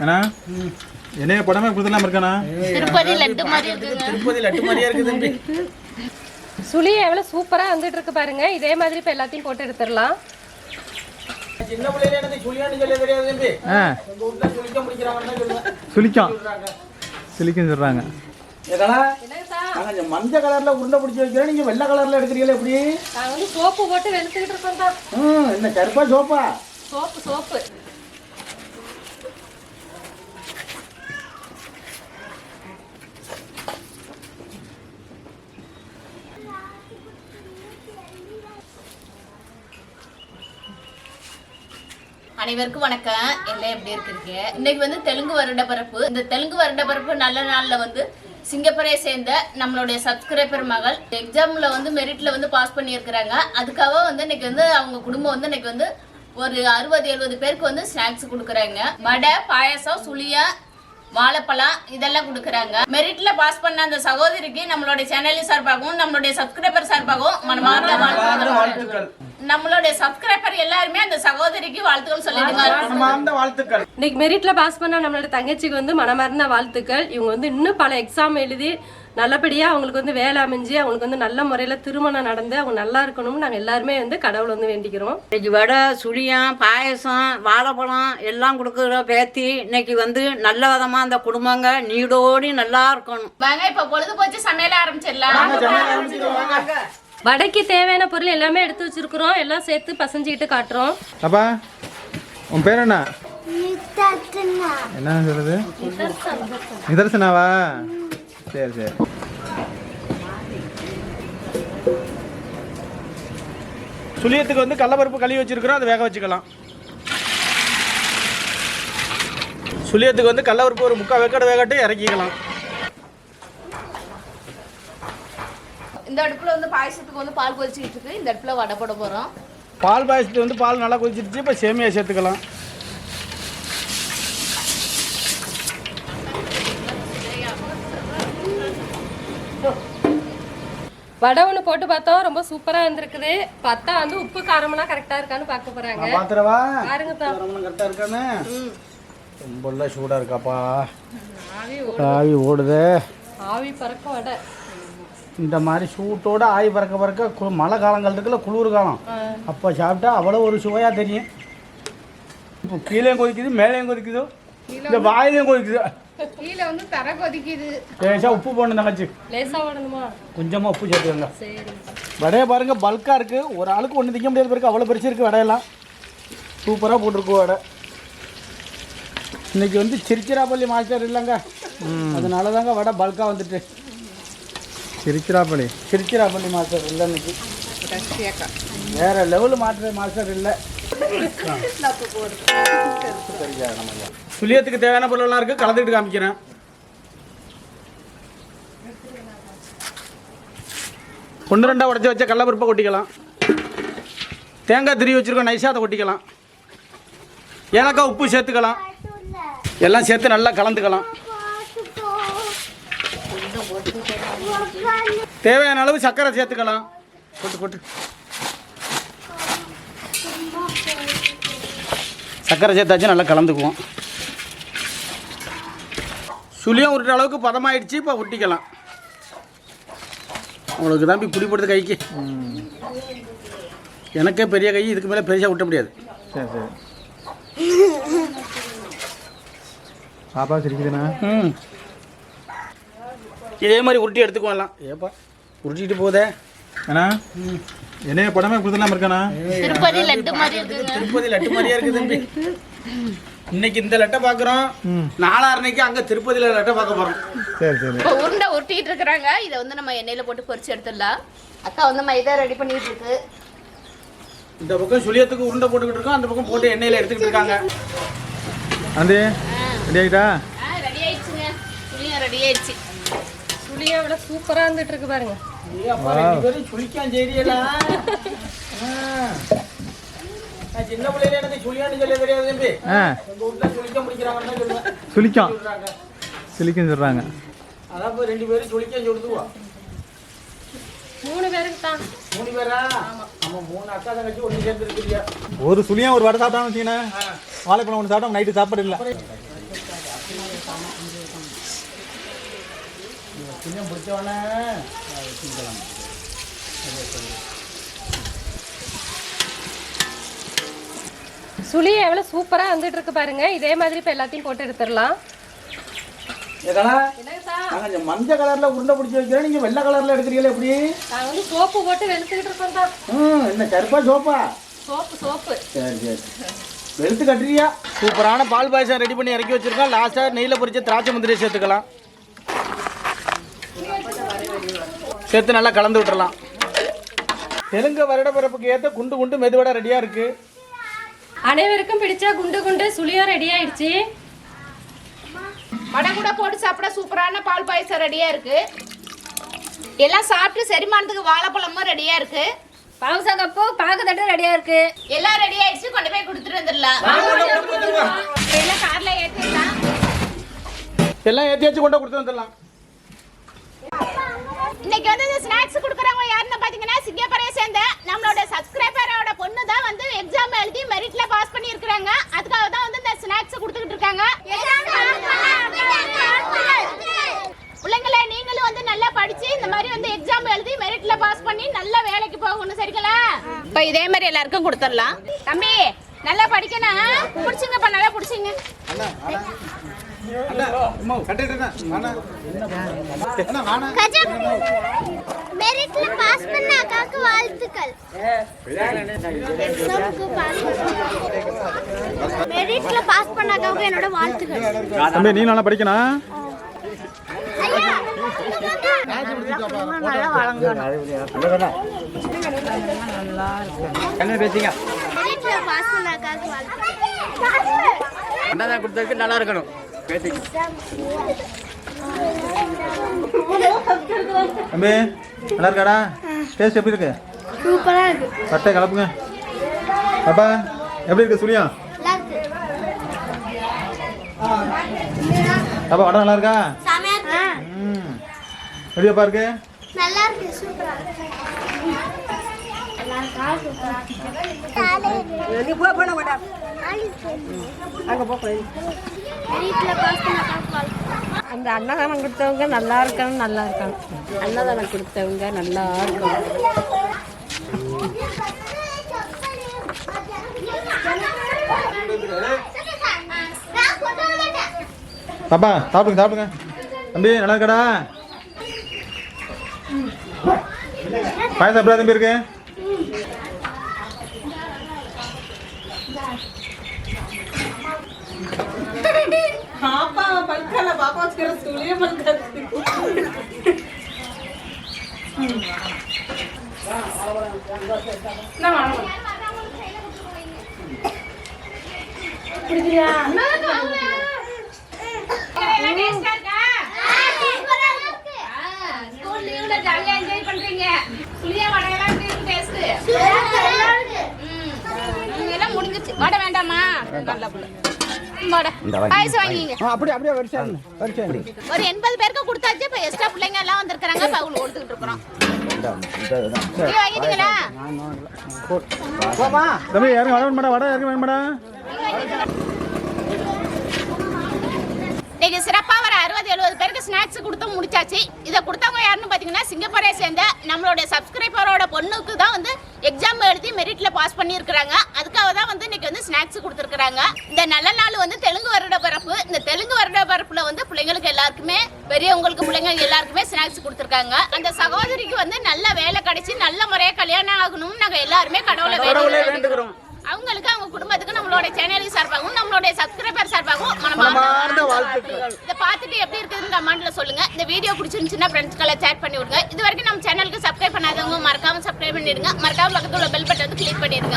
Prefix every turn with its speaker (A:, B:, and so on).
A: அண்ணா? என்னைய படமே கொடுத்துலாம் இருக்காண்ணா
B: திருப்பதி லட்டு மாதிரி இருக்குங்க.
C: திருப்பதி லட்டு மாதிரியா இருக்குது தம்பி.
D: சுழி எவ்வளோ சூப்பராக வந்துட்டு இருக்கு பாருங்க. இதே மாதிரி இப்போ எல்லாத்தையும் போட்டு எடுத்துடலாம்.
C: சின்ன பிள்ளையில எனக்கு சுழியான்னு சொல்ல தெரியாது தம்பி.
A: ஆ.
C: எங்க வீட்டுல சுழிக்க முடிக்கிறாங்கன்னு சொல்லுவேன். கலர்ல உருண்டை பிடிச்சி வைக்கிறோம். நீங்க வெள்ளை கலர்ல எடுக்கிறீங்களா எப்படி?
D: சோப்பு போட்டு வெளுத்துக்கிட்டு இருக்கோம் தான்.
C: ம் என்ன கருப்பா சோப்பா?
D: Soap soap.
B: அனைவருக்கும் வணக்கம். எல்லாம் எப்படி இருக்கிறீங்க இன்னைக்கு வந்து தெலுங்கு வருட பரப்பு இந்த தெலுங்கு வருட பரப்பு நல்ல நாள்ல வந்து சிங்கப்பூரை சேர்ந்த நம்மளுடைய சப்ஸ்கிரைபர் மகள் எக்ஸாம்ல வந்து மெரிட்ல வந்து பாஸ் பண்ணியிருக்கிறாங்க. அதுக்காக வந்து இன்னைக்கு வந்து அவங்க குடும்பம் வந்து இன்னைக்கு வந்து ஒரு அறுபது எழுபது பேருக்கு வந்து ஸ்நாக்ஸ் கொடுக்குறாங்க. வடை பாயாசம் சுளியா வாழைப்பழம் இதெல்லாம் கொடுக்குறாங்க. மெரிட்ல பாஸ் பண்ண அந்த சகோதரிக்கு நம்மளுடைய சேனல் சார்பாகவும் நம்மளுடைய சப்ஸ்கிரைபர் சார்பாகவும் மனமார்ந்த வாழ்த்துக்கள். நம்மளுடைய சப்ஸ்கிரைபர் எல்லாருமே அந்த சகோதரிக்கு வாழ்த்துக்கள் சொல்லிடுங்க.
C: மனமார்ந்த வாழ்த்துக்கள்.
D: இன்னைக்கு மெரிட்ல பாஸ் பண்ண நம்மளோட தங்கச்சிக்கு வந்து மனமார்ந்த வாழ்த்துக்கள். இவங்க வந்து இன்னும் பல எக்ஸாம் எழுதி நல்லபடியாக அவங்களுக்கு வந்து வேலை அமைஞ்சு அவங்களுக்கு வந்து நல்ல முறையில் திருமணம் நடந்து அவங்க நல்லா இருக்கணும்னு நாங்கள் எல்லாருமே வந்து கடவுளை வந்து வேண்டிக்கிறோம்.
E: இன்னைக்கு வடை சுழியம் பாயசம் வாழைப்பழம் எல்லாம் கொடுக்குற பேத்தி இன்னைக்கு வந்து நல்ல விதமா அந்த குடும்பங்க நீடோடி நல்லா இருக்கணும்.
B: வாங்க இப்ப பொழுது போச்சு சமையல ஆரம்பிச்சிடலாம்
D: வடைக்கு தேவையான பொருள் எல்லாமே எடுத்து வச்சிருக்கிறோம். எல்லாம் சேர்த்து பசஞ்சுக்கிட்டு காட்டுறோம்.
A: அப்பா உன் பேர் என்ன? என்ன சொல்லுது நிதர்சனாவா? சரி சரி.
C: சுழியத்துக்கு வந்து கடலப்பருப்பு கழுவி வச்சிருக்கிறோம். அதை வேக வச்சுக்கலாம். சுழியத்துக்கு வந்து கடலப்பருப்பு ஒரு முக்கால் வேக்காடு வேகட்டு இறக்கிக்கலாம்.
B: இந்த அடுப்புல வந்து பாயசத்துக்கு வந்து பால் கொதிச்சுக்கிட்டு இருக்கு. இந்த அடுப்புல வடை போட போறோம்.
C: பால் பாயசத்துக்கு வந்து பால் நல்லா கொதிச்சிருச்சு. இப்போ சேமியா சேர்த்துக்கலாம்.
D: வடை ஒன்று போட்டு பார்த்தோம். ரொம்ப சூப்பராக இருந்திருக்குது. பார்த்தா வந்து உப்பு காரமெல்லாம் கரெக்டாக இருக்கான்னு பார்க்க போகிறாங்க
C: நான் பார்த்துறவா
D: பாருங்க தான்
C: கரெக்டாக இருக்கானே ரொம்பலாம் சூடாக இருக்காப்பா. ஆவி ஓடுதே.
D: ஆவி பறக்க வடை.
C: இந்த மாதிரி சூட்டோட ஆவி பறக்க பறக்க கு- மழை காலங்கள் இருக்குல்ல குளிர் காலம். அப்போ சாப்பிட்டா அவ்வளோ ஒரு சுவையாக தெரியும். இப்போ கீழே கொதிக்குது மேலேயும் கொதிக்குது? இந்த வாயிலையும் கொதிக்குது?
B: கீழே வந்து தர கொதிக்குது.
C: லேசா உப்பு போடணும் தங்கச்சி.
D: லேசாக விடணுமா
C: கொஞ்சமாக உப்பு சேர்த்துக்கோங்க
D: சரி.
C: வடையை பாருங்க பல்காக இருக்குது ஒரு ஆளுக்கு ஒன்று திங்க முடியாது பிறகு அவ்வளோ பெருசு இருக்குது வடையெல்லாம். சூப்பராக போட்டிருக்கு வடை. இன்னைக்கு வந்து திருச்சிராப்பள்ளி மாஸ்டர் இல்லைங்க. அதனால தாங்க வடை பல்காக வந்துட்டு.
A: சிரிச்சிராப்பள்ளி
C: திருச்சிராப்பள்ளி மாஸ்டர். இல்லை இன்னைக்கு. வேற லெவல் மாற்ற மாஸ்டர் இல்லை. சுழியத்துக்கு தேவையான பொருளெல்லாம் இருக்குது கலந்துக்கிட்டு காமிக்கிறேன். ஒன்று ரெண்டாக உடச்சி வச்ச கடலப்பருப்பை கொட்டிக்கலாம். தேங்காய் திரி வச்சுருக்கோம். நைஸாக அதை கொட்டிக்கலாம். ஏலக்காய் உப்பு சேர்த்துக்கலாம். எல்லாம் சேர்த்து நல்லா கலந்துக்கலாம். தேவையான அளவு சர்க்கரை சேர்த்துக்கலாம். கொட்டு கொட்டு சர்க்கரை சேர்த்தாச்சு நல்லா கலந்துக்குவோம். சுழியம் உருட்டுற அளவுக்கு பதமாயிடுச்சு இப்போ ஒட்டிக்கலாம் உங்களுக்கு தான் இப்படி பிடிப்படுது கைக்கு. எனக்கே பெரிய கை இதுக்கு மேலே பெருசாக விட்ட முடியாது.
A: சரி சரி. பாப்பா சிரிக்குதுண்ணா?
C: ம். இதே மாதிரி உருட்டி எடுத்துக்குவோம் எல்லாம். ஏப்பா உருட்டிட்டு போதே.
A: அண்ணா என்னைய படமே கொடுத்துலாம் இருக்காண்ணா
B: திருப்பதி லட்டு மாதிரி இருக்குங்க.
C: திருப்பதி லட்டு மாதிரியா இருக்குது தம்பி. இன்னைக்கு இந்த லட்டை பார்க்குறோம். நாலாறுனைக்கு அங்கே திருப்பதியில் லட்டை பார்க்க போகிறோம்
A: சரி சரி.
B: இப்போ உருண்டை உருட்டிட்டு இருக்கிறாங்க. இதை வந்து நம்ம எண்ணெயில போட்டு பொரிச்சு எடுத்துடலாம். அக்கா வந்து மைதா ரெடி பண்ணிட்டு இருக்கு.
C: இந்த பக்கம் சுழியத்துக்கு உருண்டை போட்டுக்கிட்டு இருக்கோம். அந்த பக்கம் போட்டு எண்ணெயில் எடுத்துக்கிட்டு இருக்காங்க.
A: ஆண்டி ரெடி ஆகிட்டா
B: ஆ ரெடி ஆயிடுச்சுங்க. ரெடி ஆயிடுச்சு.
D: சுழியை விட சூப்பராக இருந்துட்டு இருக்கு பாருங்க.
C: சின்ன பிள்ளையில எனக்கு சுழியான்னு சொல்ல தெரியாது தம்பி எங்க வீட்டுல சுழிக்க முடிக்கிறாங்கன்னு சொல்லுவேன்.
A: சொல்கிறாங்க
C: அதான் இப்போ ரெண்டு பேரும் சுழிக்கான் சொல்லுதுவா
D: மூணு பேருக்கு தான்.
C: மூணு பேரா? ஆமா. மூணு அக்கா தங்கச்சி ஒன்று சேர்ந்து இருக்கிறியா
A: ஒரு சுளியம் ஒரு வடை சாப்பிட்டான்னு வச்சுக்கண்ணே வாழைப்பழம் ஒன்று சாப்பிட்டோம் நைட்டு சாப்பாடு இல்லை.
C: கொஞ்சம் பிடிச்சவனே திங்கலாம்.
D: சுழி எவ்வளோ சூப்பராக வந்துட்டு இருக்கு பாருங்க. இதே மாதிரி இப்போ எல்லாத்தையும் போட்டு எடுத்துடலாம்.
C: மஞ்சள் கலரில் உருண்டை பிடிச்சி வைக்கிறோம். நீங்கள் வெள்ளை கலரில் எடுக்கிறீங்களா எப்படி?
D: வந்து சோப்பு போட்டு வெளுத்துக்கிட்டு இருக்கோம் தான்
C: ம் என்ன கருப்பா சோப்பா?
D: Soap soap.
C: சரி சரி. வெளுத்து கட்டுறியா? சூப்பரான பால் பாயசம் ரெடி பண்ணி இறக்கி வச்சிருக்கோம். லாஸ்ட்டாக நெய்யில் பொரிச்ச திராட்சை முந்திரியை சேர்த்துக்கலாம். சேர்த்து நல்லா கலந்து விட்டுறலாம். தெலுங்கு வருட பிறப்புக்கு ஏற்ற குண்டு குண்டு மெதுவடை ரெடியாக இருக்குது
D: அனைவருக்கும் பிடிச்ச குண்டு குண்டு சுழியும் ரெடி ஆயிடுச்சு.
B: வடை கூட போட்டு சாப்பிட சூப்பரான பால் பாயசம் ரெடியா இருக்கு. எல்லாம் சாப்பிட்டு செரிமானத்துக்கு வாழைப்பழமும் ரெடியா இருக்கு.
D: பாவசா கப்பு பாக்கு தட்டு ரெடியா இருக்கு.
B: எல்லாம் ரெடி ஆயிடுச்சு கொண்டு போய் கொடுத்துட்டு வந்துடலாம். எல்லாம் கார்ல ஏற்றிடலாம்
C: எல்லாம் ஏற்றி வச்சு கொண்டு கொடுத்து வந்துடலாம்.
B: இன்னைக்கு வந்து இந்த ஸ்நாக்ஸ் கொடுக்குறவங்க யாருன்னு பாத்தீங்கன்னா சிங்கப்பரையை சேர்ந்த நம்மளோட சப்ஸ்கிரைபரோட பொண்ணு தான் வந்து எக்ஸாம் எழுதி மெரிட்ல பாஸ் பண்ணி இருக்கிறாங்க அதுக்காக தான் வந்து இந்த ஸ்நாக்ஸ் கொடுத்துக்கிட்டு இருக்காங்க. பிள்ளைங்கள நீங்களும் வந்து நல்லா படிச்சு இந்த மாதிரி வந்து எக்ஸாம் எழுதி மெரிட்ல பாஸ் பண்ணி நல்ல வேலைக்கு போகணும் சரிங்களா? இப்போ இதே மாதிரி எல்லாருக்கும் கொடுத்துடலாம். தம்பி நல்லா படிக்கணும் பிடிச்சிங்கப்பா நல்லா பிடிச்சிங்க.
F: மெரிட்ல பாஸ் பண்ண அக்காவுக்கு வாழ்த்துக்கள். மெரிட்ல பாஸ் பண்ண அக்காவுக்கு என்னோட வாழ்த்துக்கள்.
A: தம்பி நீ நல்லா படிக்கணும்
F: ஐயா மெரிட்ல பாஸ் பண்ண அக்காவுக்கு வாழ்த்துக்கள்.
C: அண்ணா கொடுத்ததுக்கு நல்லா இருக்கணும். பேத்திக்கு
A: தம்பி நல்லா இருக்காடா? டேஸ்ட் எப்படி இருக்கு?
F: சூப்பரா இருக்கு.
A: சட்டை கலப்புங்க. அப்பா எப்படி இருக்கு சுழியா?
F: நல்லா இருக்கு.
A: அப்பா வடை நல்லா இருக்கா?
F: செமையா இருக்கு.
A: ம். எப்படியாப்பா இருக்கு?
F: நல்லா இருக்கு சூப்பரா
D: அந்த அன்னதானம் கொடுத்தவங்க நல்லா இருக்கணும் நல்லா இருக்கணும் அன்னதானம் கொடுத்தவங்க நல்லா இருக்கணும்
A: பாப்பா சாப்பிடுங்க சாப்பிடுங்க. தம்பி நல்லா இருக்கடா? பாயசம் எப்படி தம்பி இருக்கு?
B: ஸ்கூல் லீவ்ல ஜாலியா என்ஜாய் பண்றீங்க புளிய வடையெல்லாம் எப்படி இருக்கு டேஸ்ட் எல்லாம் முடிஞ்சிச்சு. வடை வேண்டாமா. நல்ல புள்ள. வடை. பாயசம் வாங்கிங்க.
C: அப்படியே அப்படியே வரிசை வரிசை
B: ஒரு எண்பது பேருக்கு கொடுத்தாச்சு இப்ப எக்ஸ்ட்ரா பிள்ளைங்க எல்லாம் வந்திருக்காங்க இப்ப அவங்களுக்கு கொடுத்துட்டு இருக்கிறோம். நீங்க வாங்கிட்டீங்களா?
C: போமா
A: தம்பி யாரும் வட வேணும் மேடம் வடை. யாரும் வேணும் மேடம்
B: இன்னைக்கு சிறப்பா எழுபது பேருக்கு ஸ்நாக்ஸ் கொடுத்து முடிச்சாச்சு. இதை கொடுத்தவங்க யாருன்னு பாத்தீங்கன்னா சிங்கப்பூரை சேர்ந்த நம்மளுடைய சப்ஸ்கிரைபரோட பொண்ணுக்கு தான் வந்து எக்ஸாம் எழுதி மெரிட்ல பாஸ் பண்ணியிருக்கிறாங்க. அதுக்காக தான் வந்து இன்னைக்கு வந்து ஸ்நாக்ஸ் கொடுத்துருக்காங்க இந்த நல்ல நாள் வந்து தெலுங்கு வருட பரப்பு இந்த தெலுங்கு வருட பரப்புல வந்து பிள்ளைங்களுக்கு எல்லாருக்குமே பெரியவங்களுக்கு பிள்ளைங்க எல்லாருக்குமே ஸ்நாக்ஸ் கொடுத்துருக்காங்க. அந்த சகோதரிக்கு வந்து நல்ல வேலை கிடைச்சி நல்ல முறையா கல்யாணம் ஆகணும்னு நாங்க எல்லாருமே கடவுளை
C: வேண்டுகிறோம்.
B: குடும்பத்துக்கு நம்மளோட சேனல் சார்பாகவும் நம்மளுடைய சப்ஸ்கிரைபர் சார்பாகவும்
C: மனமார்ந்த வாழ்த்துக்கள்.
B: இதை பார்த்துட்டு எப்படி இருக்குதுன்னு கமெண்ட்ல சொல்லுங்க. இந்த வீடியோ பிடிச்சிருந்துச்சுன்னா ஃப்ரெண்ட்ஸ்களை ஷேர் பண்ணி விடுங்க. இது வரைக்கும் நம்ம சேனலுக்கு சப்ஸ்கிரைப் பண்ணாதவங்க மறக்காம சப்ஸ்கிரைப் பண்ணிடுங்க. மறக்காம பக்கத்துல பெல் பட்டன் கிளிக் பண்ணிடுங்க.